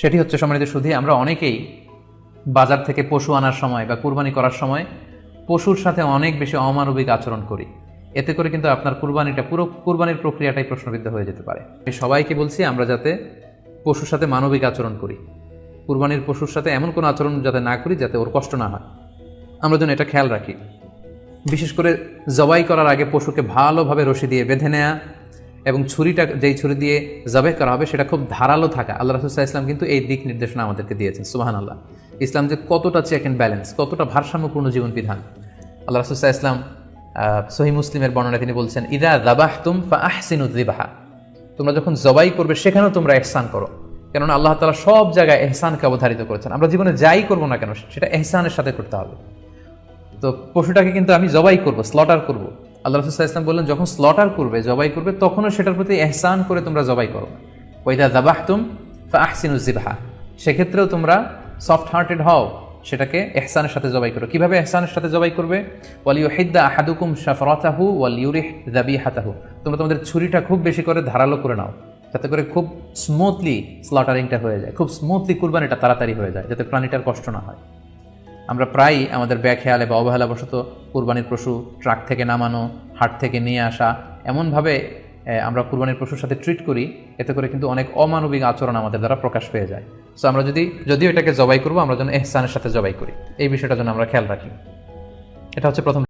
সেটি হচ্ছে সম্মানিত শুধু আমরা অনেকেই বাজার থেকে পশু আনার সময় বা কুরবানি করার সময় পশুর সাথে অনেক বেশি অমানবিক আচরণ করি। এতে করে কিন্তু আপনার কুরবানিটা পুরো কুরবানির প্রক্রিয়াটাই প্রশ্নবিদ্ধ হয়ে যেতে পারে। আমি সবাইকে বলছি, আমরা যাতে পশুর সাথে মানবিক আচরণ করি। কুরবানির পশুর সাথে এমন কোনো আচরণ যাতে না করি যাতে ওর কষ্ট না হয়। আমরা যেন এটা খেয়াল রাখি। বিশেষ করে জবাই করার আগে পশুকে ভালোভাবে রশি দিয়ে বেঁধে নেওয়া এবং ছুরিটা, যেই ছুরি দিয়ে জবাই করা হবে, সেটা খুব ধারালো থাকা। আল্লাহ রসুল্লাহ ইসলাম কিন্তু এই দিক নির্দেশনা আমাদেরকে দিয়েছেন সুবাহান আল্লাহ ইসলাম যে কতটা চেক অ্যান্ড ব্যালেন্স কতটা ভারসাম্যপূর্ণ জীবন বিধান। আল্লাহ রসুল্লাহ ইসলাম সহি মুসলিমের বর্ণনা তিনি বলছেন, ইদা দাবাহ তুম ফা আহসিন উদ্দিবাহা তোমরা যখন জবাই করবে, সেখানেও তোমরা এহসান করো। কেননা আল্লাহ তালা সব জায়গায় এহসানকে অবধারিত করেছেন। আমরা জীবনে যাই করব না কেন, সেটা এহসানের সাথে করতে হবে। তো পশুটাকে কিন্তু আমি জবাই করব স্লটার করব। আল্লাহ রসুল ইসলাম বললেন, যখন স্লটার করবে, জবাই করবে, তখনও সেটার প্রতি এহসান করে তোমরা জবাই করো। ওইদা দাবাহ তুম ফাহসিনুজিবাহা সেক্ষেত্রেও তোমরা সফট হার্টেড হও, সেটাকে এহসানের সাথে জবাই করো। কীভাবে এহসানের সাথে জবাই করবে? ওয়ালিউ হিদ্দা আহাদুকুম শাফরাতাহু ওয়াল ইউরিহ দাবি হাতাহু তোমরা তোমাদের ছুরিটা খুব বেশি করে ধারালো করে নাও, যাতে করে খুব স্মুথলি স্লটারিংটা হয়ে যায়। খুব স্মুথলি কুরবানিটা তাড়াতাড়ি হয়ে যায়, যাতে প্রাণীটার কষ্ট না হয়। আমরা প্রায়ই আমাদের ব্যাখেয়ালে বা অবহেলাবশত কুরবানির পশু ট্রাক থেকে নামানো, হাট থেকে নিয়ে আসা এমনভাবে আমরা কুরবানির পশুর সাথে ট্রিট করি, এতে করে কিন্তু অনেক অমানবিক আচরণ আমাদের দ্বারা প্রকাশ পেয়ে যায়। সো আমরা যদি, যদিও এটাকে জবাই করব, আমরা যেন এহসানের সাথে জবাই করি। এই বিষয়টা যেন আমরা খেয়াল রাখি। এটা হচ্ছে প্রথম